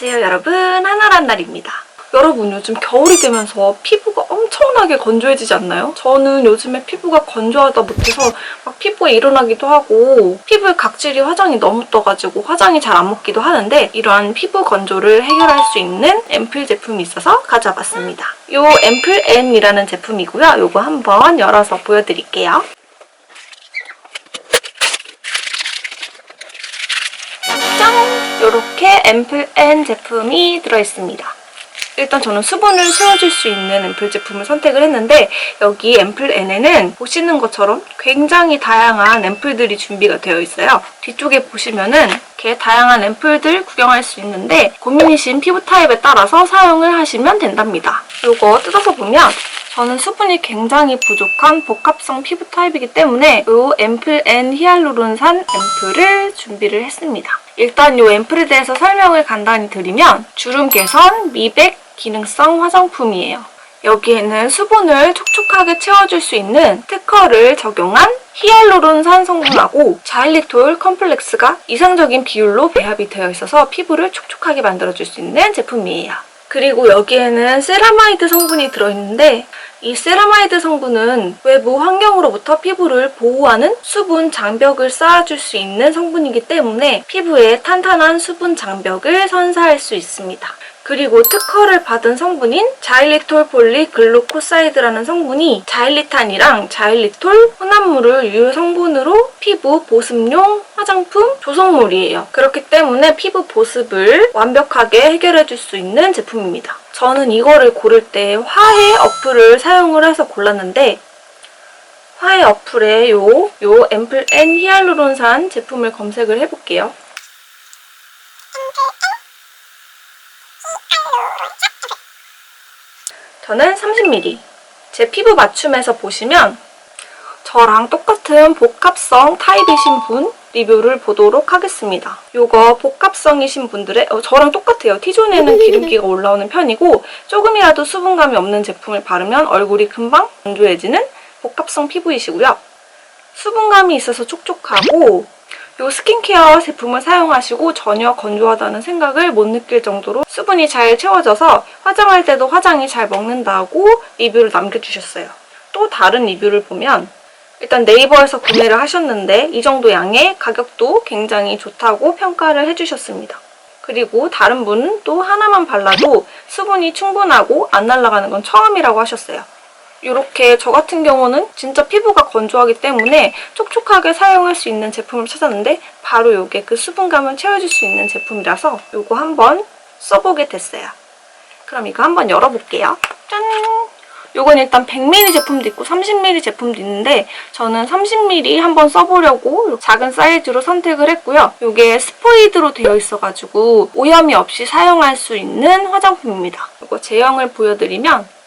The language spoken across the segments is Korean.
안녕하세요 여러분 하나란 날입니다 여러분 요즘 겨울이 되면서 피부가 엄청나게 건조해지지 않나요? 저는 요즘에 피부가 건조하다 못해서 막 피부에 일어나기도 하고 피부에 각질이 화장이 너무 떠가지고 화장이 잘 안 먹기도 하는데 이러한 피부 건조를 해결할 수 있는 앰플 제품이 있어서 가져와봤습니다. 요 앰플 N이라는 제품이고요. 요거 한번 열어서 보여드릴게요. 이렇게 앰플 N 제품이 들어있습니다. 일단 저는 수분을 채워줄 수 있는 앰플 제품을 선택을 했는데 여기 앰플 N에는 보시는 것처럼 굉장히 다양한 앰플들이 준비가 되어 있어요. 뒤쪽에 보시면은 이렇게 다양한 앰플들 구경할 수 있는데 고민이신 피부 타입에 따라서 사용을 하시면 된답니다. 이거 뜯어서 보면 저는 수분이 굉장히 부족한 복합성 피부 타입이기 때문에 이 앰플 N 히알루론산 앰플을 준비를 했습니다. 일단 이 앰플에 대해서 설명을 간단히 드리면 주름 개선, 미백, 기능성 화장품이에요. 여기에는 수분을 촉촉하게 채워줄 수 있는 특허를 적용한 히알루론산 성분하고 자일리톨 컴플렉스가 이상적인 비율로 배합이 되어 있어서 피부를 촉촉하게 만들어줄 수 있는 제품이에요. 그리고 여기에는 세라마이드 성분이 들어있는데 이 세라마이드 성분은 외부 환경으로부터 피부를 보호하는 수분 장벽을 쌓아줄 수 있는 성분이기 때문에 피부에 탄탄한 수분 장벽을 선사할 수 있습니다. 그리고 특허를 받은 성분인 자일리톨 폴리 글루코사이드라는 성분이 자일리탄이랑 자일리톨 혼합물을 유효 성분으로 피부 보습용 화장품 조성물이에요. 그렇기 때문에 피부 보습을 완벽하게 해결해 줄 수 있는 제품입니다. 저는 이거를 고를 때 화해 어플을 사용을 해서 골랐는데 화해 어플에 요, 요 앰플 N 히알루론산 제품을 검색을 해볼게요. 저는 30ml. 제 피부 맞춤에서 보시면 저랑 똑같은 복합성 타입이신 분 리뷰를 보도록 하겠습니다. 요거 복합성이신 분들의 어, 저랑 똑같아요. T존에는 기름기가 올라오는 편이고 조금이라도 수분감이 없는 제품을 바르면 얼굴이 금방 건조해지는 복합성 피부이시고요. 수분감이 있어서 촉촉하고 요 스킨케어 제품을 사용하시고 전혀 건조하다는 생각을 못 느낄 정도로 수분이 잘 채워져서 화장할 때도 화장이 잘 먹는다고 리뷰를 남겨주셨어요. 또 다른 리뷰를 보면 일단 네이버에서 구매를 하셨는데 이 정도 양의 가격도 굉장히 좋다고 평가를 해주셨습니다. 그리고 다른 분은 또 하나만 발라도 수분이 충분하고 안 날아가는 건 처음이라고 하셨어요. 이렇게 저 같은 경우는 진짜 피부가 건조하기 때문에 촉촉하게 사용할 수 있는 제품을 찾았는데 바로 이게 그 수분감을 채워줄 수 있는 제품이라서 이거 한번 써보게 됐어요. 그럼 이거 한번 열어볼게요. 짠! 요건 일단 100ml 제품도 있고 30ml 제품도 있는데 저는 30ml 한번 써보려고 작은 사이즈로 선택을 했고요. 이게 스포이드로 되어 있어가지고 오염이 없이 사용할 수 있는 화장품입니다. 이거 제형을 보여드리면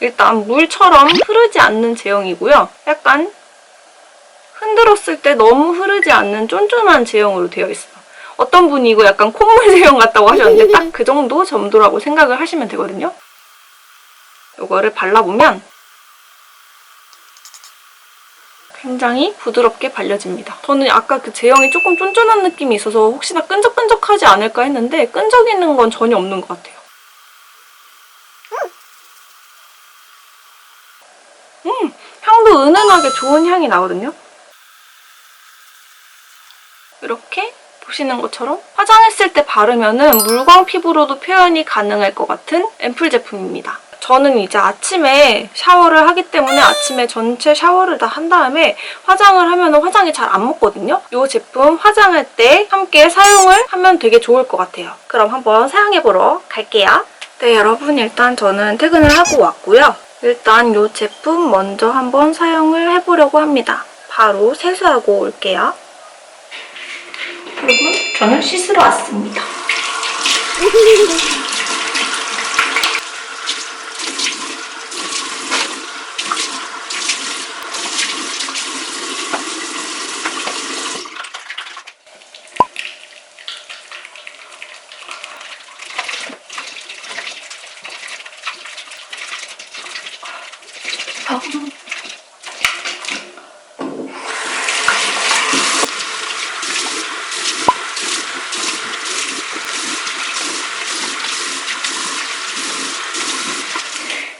일단 물처럼 흐르지 않는 제형이고요. 약간 흔들었을 때 너무 흐르지 않는 쫀쫀한 제형으로 되어 있어요. 어떤 분이 이거 약간 콧물 제형 같다고 하셨는데 딱 그 정도 점도라고 생각을 하시면 되거든요. 이거를 발라보면 굉장히 부드럽게 발려집니다. 저는 아까 그 제형이 조금 쫀쫀한 느낌이 있어서 혹시나 끈적끈적하지 않을까 했는데 끈적이는 건 전혀 없는 것 같아요. 음, 은은하게 좋은 향이 나거든요. 이렇게 보시는 것처럼 화장했을 때 바르면은 물광 피부로도 표현이 가능할 것 같은 앰플 제품입니다. 저는 이제 아침에 샤워를 하기 때문에 아침에 전체 샤워를 다 한 다음에 화장을 하면 화장이 잘안 먹거든요. 이 제품 화장할 때 함께 사용을 하면 되게 좋을 것 같아요. 그럼 한번 사용해보러 갈게요. 네, 여러분 일단 저는 퇴근을 하고 왔고요. 일단 이 제품 먼저 한번 사용을 해보려고 합니다. 바로 세수하고 올게요. 여러분, 저는 씻으러 왔습니다.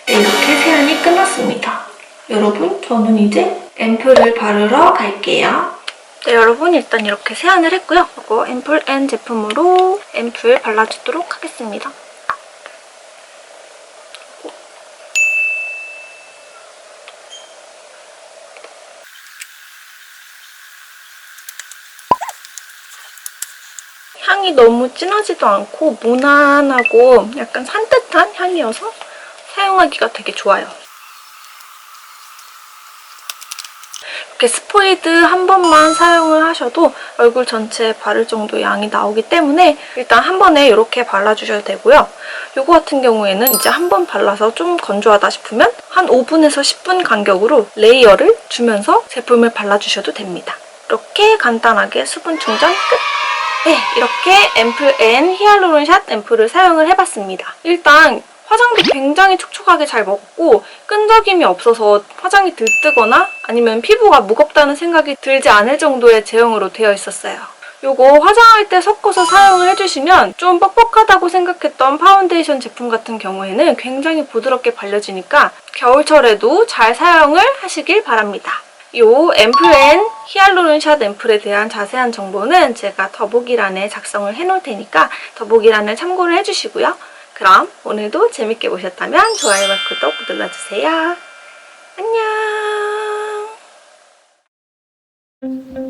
이렇게 세안이 끝났습니다. 여러분, 저는 이제 앰플을 바르러 갈게요. 네, 여러분 일단 이렇게 세안을 했고요. 그리고 앰플 앤 제품으로 앰플 발라주도록 하겠습니다. 향이 너무 진하지도 않고 무난하고 약간 산뜻한 향이어서 사용하기가 되게 좋아요. 이렇게 스포이드 한 번만 사용을 하셔도 얼굴 전체에 바를 정도 양이 나오기 때문에 일단 한 번에 이렇게 발라주셔도 되고요. 이거 같은 경우에는 이제 한 번 발라서 좀 건조하다 싶으면 한 5분에서 10분 간격으로 레이어를 주면서 제품을 발라주셔도 됩니다. 이렇게 간단하게 수분 충전 끝! 네, 이렇게 앰플 N 히알루론 샷 앰플을 사용을 해봤습니다. 일단 화장도 굉장히 촉촉하게 잘 먹고 끈적임이 없어서 화장이 들뜨거나 아니면 피부가 무겁다는 생각이 들지 않을 정도의 제형으로 되어 있었어요. 요거 화장할 때 섞어서 사용을 해주시면 좀 뻑뻑하다고 생각했던 파운데이션 제품 같은 경우에는 굉장히 부드럽게 발려지니까 겨울철에도 잘 사용을 하시길 바랍니다. 이 앰플앤 히알루론샷 앰플에 대한 자세한 정보는 제가 더보기란에 작성을 해놓을 테니까 더보기란을 참고를 해주시고요. 그럼 오늘도 재밌게 보셨다면 좋아요와 구독 눌러주세요. 안녕!